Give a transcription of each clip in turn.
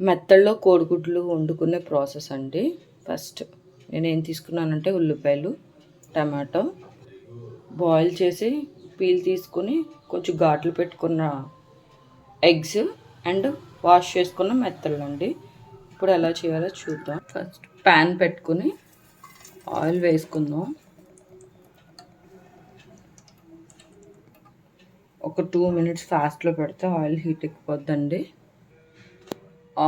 మెత్తల్లో కోడిగుడ్లు వండుకునే ప్రాసెస్ అండి. ఫస్ట్ నేను ఏం తీసుకున్నానంటే ఉల్లిపాయలు టమాటో బాయిల్ చేసి పీల్ తీసుకుని కొంచెం ఘాట్లు పెట్టుకున్న ఎగ్స్ అండ్ వాష్ చేసుకున్న మెత్తలు అండి. ఇప్పుడు ఎలా చేయాలో చూద్దాం. ఫస్ట్ ప్యాన్ పెట్టుకుని ఆయిల్ వేసుకుందాం. ఒక టూ మినిట్స్ ఫాస్ట్లో పెడితే ఆయిల్ హీట్ ఎక్కిపోద్దండి.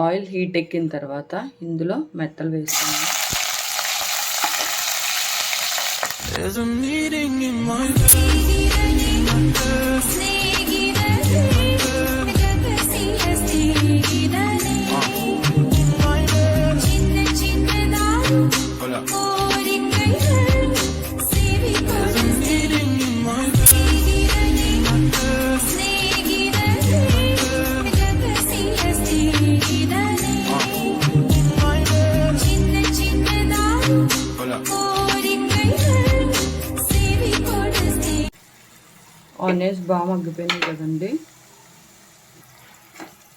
ఆయిల్ హీట్ ఎక్కిన తర్వాత ఇందులో మెత్తలు వేసుకున్నాం There's a meeting in my onions బాగా మగ్గిపోయినాయి కదండి.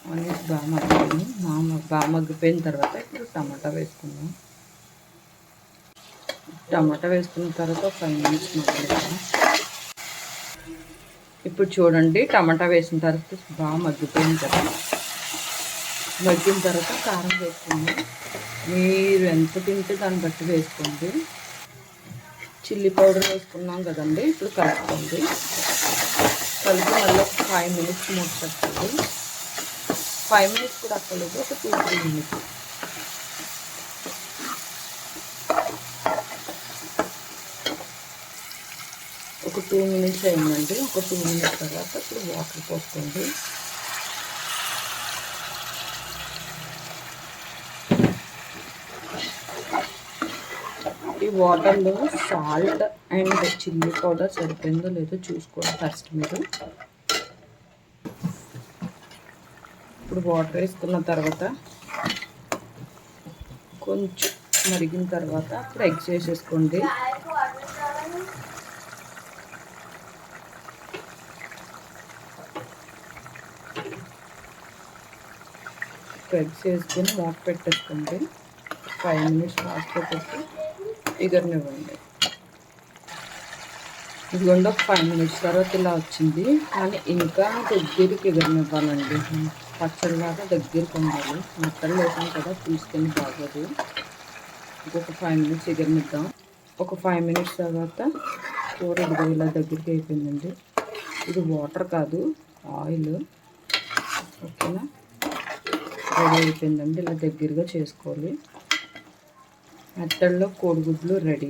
ఆనియన్స్ బాగా మగ్గిపోయినాయి. బాగా బాగా మగ్గిపోయిన తర్వాత ఇప్పుడు టమాటా వేసుకుందాం. టమాటా వేసుకున్న తర్వాత ఒక ఫైవ్ మినిట్స్ మగ్గిద్దాం ఇప్పుడు చూడండి టమాటా వేసిన తర్వాత బాగా మగ్గిపోయింది కదా. మగ్గిన తర్వాత కారం వేసుకుందాం. మీరు ఎంత తింటే దాన్ని బట్టి వేసుకోండి. చిల్లీ పౌడర్ వేసుకున్నాం కదండి ఇప్పుడు కలుపుకోండి. కలిపి మళ్ళీ ఒక ఫైవ్ మినిట్స్ మూత ఫైవ్ మినిట్స్ కూడా అక్కర్లేదు ఒక టూ త్రీ మినిట్స్ ఒక టూ మినిట్స్ అయిందండి ఒక టూ మినిట్స్ తర్వాత ఇప్పుడు వాటర్ పోసుకోండి. ఈ వాటర్లో సాల్ట్ అండ్ చిల్లీ పౌడర్ సరిపోయిందో లేదో చూసుకోండి ఫస్ట్ మీరు. ఇప్పుడు వాటర్ వేసుకున్న తర్వాత కొంచెం మరిగిన తర్వాత అప్పుడు ఎగ్స్ వేసేసుకోండి ఎగ్స్ వేసుకొని మూత పెట్టేసుకోండి. ఫైవ్ మినిట్స్ ఫాస్ట్లో పెట్టి ఎగరనివ్వండి ఇదిగోండి ఒక ఫైవ్ మినిట్స్ తర్వాత ఇలా వచ్చింది. కానీ ఇంకా దగ్గరికి ఎగరనివ్వాలండి పచ్చడిలాగా దగ్గరికి ఉండాలి. మొక్కలు వేసాం కదా తీసుకొని బాగోదు. ఇంకొక ఫైవ్ మినిట్స్ ఎగరనిద్దాం ఒక ఫైవ్ మినిట్స్ తర్వాత కూర ఇదిగో ఇలా దగ్గరికి అయిపోయిందండి. ఇది వాటర్ కాదు ఆయిల్ ఓకేనా? రెడీ అయిపోయిందండి. ఇలా దగ్గరగా చేసుకోవాలి. అట్టల్లో కోడిగుడ్లు రెడీ.